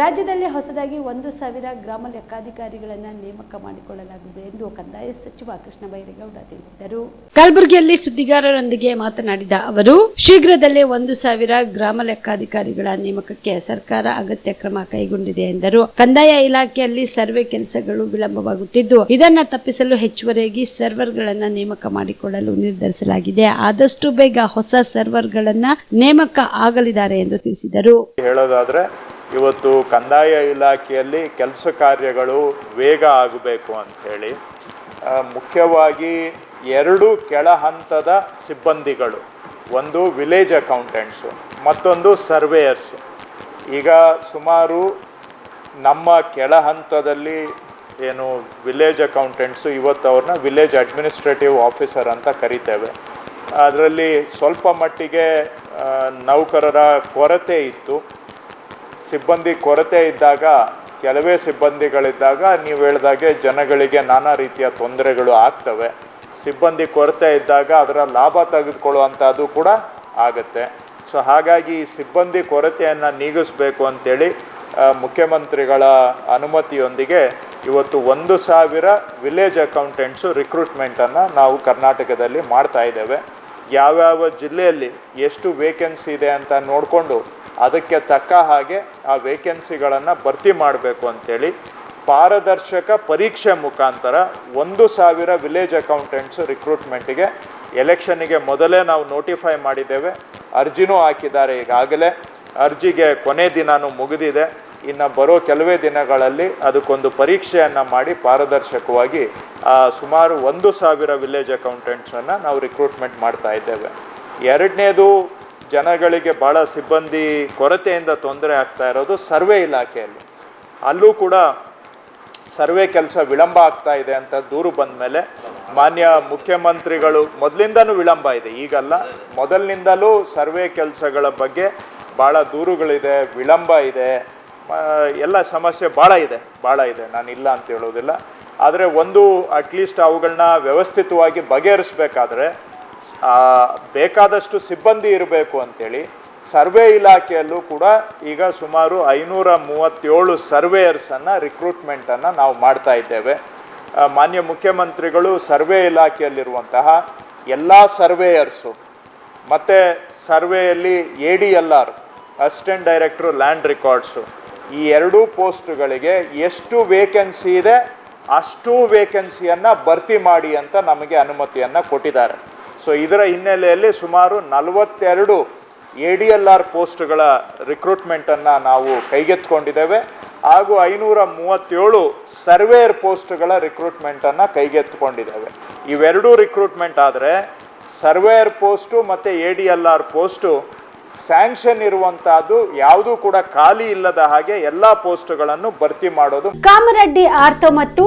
ರಾಜ್ಯದಲ್ಲಿ ಹೊಸದಾಗಿ ಒಂದು ಸಾವಿರ ಗ್ರಾಮ ಲೆಕ್ಕಾಧಿಕಾರಿಗಳನ್ನು ನೇಮಕ ಮಾಡಿಕೊಳ್ಳಲಾಗುವುದು ಎಂದು ಕಂದಾಯ ಸಚಿವ ಕೃಷ್ಣ ಬೈರೇಗೌಡ ತಿಳಿಸಿದರು. ಕಲಬುರಗಿಯಲ್ಲಿ ಸುದ್ದಿಗಾರರೊಂದಿಗೆ ಮಾತನಾಡಿದ ಅವರು ಶೀಘ್ರದಲ್ಲೇ ಒಂದು ಸಾವಿರ ಗ್ರಾಮ ಲೆಕ್ಕಾಧಿಕಾರಿಗಳ ನೇಮಕಕ್ಕೆ ಸರ್ಕಾರ ಅಗತ್ಯ ಕ್ರಮ ಕೈಗೊಂಡಿದೆ ಎಂದರು. ಕಂದಾಯ ಇಲಾಖೆಯಲ್ಲಿ ಸರ್ವೆ ಕೆಲಸಗಳು ವಿಳಂಬವಾಗುತ್ತಿದ್ದು ಇದನ್ನ ತಪ್ಪಿಸಲು ಹೆಚ್ಚುವರಿಯಾಗಿ ಸರ್ವರ್ಗಳನ್ನ ನೇಮಕ ಮಾಡಿಕೊಳ್ಳಲು ನಿರ್ಧರಿಸಲಾಗಿದೆ. ಆದಷ್ಟು ಬೇಗ ಹೊಸ ಸರ್ವರ್ಗಳನ್ನ ನೇಮಕ ಆಗಲಿದ್ದಾರೆ ಎಂದು ತಿಳಿಸಿದರು. ಹೇಳೋದಾದರೆ ಇವತ್ತು ಕಂದಾಯ ಇಲಾಖೆಯಲ್ಲಿ ಕೆಲಸ ಕಾರ್ಯಗಳು ವೇಗ ಆಗಬೇಕು ಅಂಥೇಳಿ ಮುಖ್ಯವಾಗಿ ಎರಡು ಕೆಳ ಹಂತದ ಸಿಬ್ಬಂದಿಗಳು, ಒಂದು ವಿಲೇಜ್ ಅಕೌಂಟೆಂಟ್ಸು ಮತ್ತೊಂದು ಸರ್ವೇಯರ್ಸು ಈಗ ಸುಮಾರು ನಮ್ಮ ಕೆಳ ಹಂತದಲ್ಲಿ ಏನು ವಿಲೇಜ್ ಅಕೌಂಟೆಂಟ್ಸು ಇವತ್ತು ಅವ್ರನ್ನ ವಿಲೇಜ್ ಅಡ್ಮಿನಿಸ್ಟ್ರೇಟಿವ್ ಆಫೀಸರ್ ಅಂತ ಕರಿತೇವೆ. ಅದರಲ್ಲಿ ಸ್ವಲ್ಪ ಮಟ್ಟಿಗೆ ನೌಕರರ ಕೊರತೆ ಇತ್ತು. ಸಿಬ್ಬಂದಿ ಕೊರತೆ ಇದ್ದಾಗ ಕೆಲವೇ ಸಿಬ್ಬಂದಿಗಳಿದ್ದಾಗ ನೀವು ಹೇಳ್ದಾಗೆ ಜನಗಳಿಗೆ ನಾನಾ ರೀತಿಯ ತೊಂದರೆಗಳು ಆಗ್ತವೆ. ಸಿಬ್ಬಂದಿ ಕೊರತೆ ಇದ್ದಾಗ ಅದರ ಲಾಭ ತೆಗೆದುಕೊಳ್ಳುವಂಥದ್ದು ಕೂಡ ಆಗುತ್ತೆ. ಸೊ ಹಾಗಾಗಿ ಈ ಸಿಬ್ಬಂದಿ ಕೊರತೆಯನ್ನು ನೀಗಿಸಬೇಕು ಅಂತೇಳಿ ಆ, ಮುಖ್ಯಮಂತ್ರಿಗಳ ಅನುಮತಿಯೊಂದಿಗೆ ಇವತ್ತು ಒಂದು ಸಾವಿರ ವಿಲೇಜ್ ಅಕೌಂಟೆಂಟ್ಸು ರಿಕ್ರೂಟ್ಮೆಂಟನ್ನು ನಾವು ಕರ್ನಾಟಕದಲ್ಲಿ ಮಾಡ್ತಾ ಇದ್ದೇವೆ. ಯಾವ್ಯಾವ ಜಿಲ್ಲೆಯಲ್ಲಿ ಎಷ್ಟು ವೇಕೆನ್ಸಿ ಇದೆ ಅಂತ ನೋಡಿಕೊಂಡು ಅದಕ್ಕೆ ತಕ್ಕ ಹಾಗೆ ಆ ವೇಕೆನ್ಸಿಗಳನ್ನು ಭರ್ತಿ ಮಾಡಬೇಕು ಅಂಥೇಳಿ ಪಾರದರ್ಶಕ ಪರೀಕ್ಷೆ ಮುಖಾಂತರ ಒಂದು ಸಾವಿರ ವಿಲೇಜ್ ಅಕೌಂಟೆಂಟ್ಸ್ ರಿಕ್ರೂಟ್ಮೆಂಟಿಗೆ ಎಲೆಕ್ಷನಿಗೆ ಮೊದಲೇ ನಾವು ನೋಟಿಫೈ ಮಾಡಿದ್ದೇವೆ. ಅರ್ಜಿನೂ ಹಾಕಿದ್ದಾರೆ. ಈಗಾಗಲೇ ಅರ್ಜಿಗೆ ಕೊನೆ ದಿನಾನು ಮುಗಿದಿದೆ. ಇನ್ನು ಬರೋ ಕೆಲವೇ ದಿನಗಳಲ್ಲಿ ಅದಕ್ಕೊಂದು ಪರೀಕ್ಷೆಯನ್ನು ಮಾಡಿ ಪಾರದರ್ಶಕವಾಗಿ ಸುಮಾರು ಒಂದು ಸಾವಿರ ವಿಲೇಜ್ ಅಕೌಂಟೆಂಟ್ಸನ್ನು ನಾವು ರಿಕ್ರೂಟ್ಮೆಂಟ್ ಮಾಡ್ತಾ ಇದ್ದೇವೆ. ಎರಡನೇದು ಜನಗಳಿಗೆ ಭಾಳ ಸಿಬ್ಬಂದಿ ಕೊರತೆಯಿಂದ ತೊಂದರೆ ಆಗ್ತಾ ಇರೋದು ಸರ್ವೆ ಇಲಾಖೆಯಲ್ಲಿ. ಅಲ್ಲೂ ಕೂಡ ಸರ್ವೆ ಕೆಲಸ ವಿಳಂಬ ಆಗ್ತಾ ಇದೆ ಅಂತ ದೂರು ಬಂದ ಮೇಲೆ ಮಾನ್ಯ ಮುಖ್ಯಮಂತ್ರಿಗಳು ಮೊದಲಿಂದನೂ ವಿಳಂಬ ಇದೆ, ಈಗಲ್ಲ. ಮೊದಲಿನಿಂದಲೂ ಸರ್ವೆ ಕೆಲಸಗಳ ಬಗ್ಗೆ ಭಾಳ ದೂರುಗಳಿದೆ, ವಿಳಂಬ ಇದೆ. ಎಲ್ಲ ಸಮಸ್ಯೆ ಭಾಳ ಇದೆ ಭಾಳ ಇದೆ. ನಾನು ಇಲ್ಲ ಅಂತ ಹೇಳೋದಿಲ್ಲ. ಆದರೆ ಒಂದು ಅಟ್ಲೀಸ್ಟ್ ಅವುಗಳನ್ನ ವ್ಯವಸ್ಥಿತವಾಗಿ ಬಗೆಹರಿಸ್ಬೇಕಾದ್ರೆ ಬೇಕಾದಷ್ಟು ಸಿಬ್ಬಂದಿ ಇರಬೇಕು ಅಂತೇಳಿ ಸರ್ವೆ ಇಲಾಖೆಯಲ್ಲೂ ಕೂಡ ಈಗ ಸುಮಾರು ಐನೂರ ಮೂವತ್ತೇಳು ಸರ್ವೇಯರ್ಸನ್ನು ರಿಕ್ರೂಟ್ಮೆಂಟನ್ನು ನಾವು ಮಾಡ್ತಾ ಇದ್ದೇವೆ. ಮಾನ್ಯ ಮುಖ್ಯಮಂತ್ರಿಗಳು ಸರ್ವೆ ಇಲಾಖೆಯಲ್ಲಿರುವಂತಹ ಎಲ್ಲ ಸರ್ವೇಯರ್ಸು, ಮತ್ತು ಸರ್ವೆಯಲ್ಲಿ A D L R, assistant directors, land records, ಈ ಎರಡೂ ಪೋಸ್ಟ್ಗಳಿಗೆ ಎಷ್ಟು ವೇಕೆನ್ಸಿ ಇದೆ ಅಷ್ಟು ವೇಕೆನ್ಸಿಯನ್ನು ಭರ್ತಿ ಮಾಡಿ ಅಂತ ನಮಗೆ ಅನುಮತಿಯನ್ನು ಕೊಟ್ಟಿದ್ದಾರೆ. ಸೊ ಇದರ ಹಿನ್ನೆಲೆಯಲ್ಲಿ ಸುಮಾರು ನಲವತ್ತೆರಡು ಎ ಡಿ ಎಲ್ ಆರ್ ಪೋಸ್ಟ್ಗಳ ರಿಕ್ರೂಟ್ಮೆಂಟನ್ನು ನಾವು ಕೈಗೆತ್ತಿಕೊಂಡಿದ್ದೇವೆ. ಹಾಗೂ ಐನೂರ ಮೂವತ್ತೇಳು ಸರ್ವೇಯರ್ ಪೋಸ್ಟ್ಗಳ ರಿಕ್ರೂಟ್ಮೆಂಟನ್ನು ಕೈಗೆತ್ತಿಕೊಂಡಿದ್ದೇವೆ. ಇವೆರಡೂ ರಿಕ್ರೂಟ್ಮೆಂಟ್ ಆದರೆ ಸರ್ವೇಯರ್ ಪೋಸ್ಟು ಮತ್ತು A D L R post sanction ಇರುವಂತಹದ್ದು ಯಾವುದೂ ಕೂಡ ಖಾಲಿ ಇಲ್ಲದ ಹಾಗೆ ಎಲ್ಲಾ ಪೋಸ್ಟ್ಗಳನ್ನು ಭರ್ತಿ ಮಾಡೋದು ಕಾಮರೆಡ್ಡಿ ಆರ್ತೋ ಮತ್ತು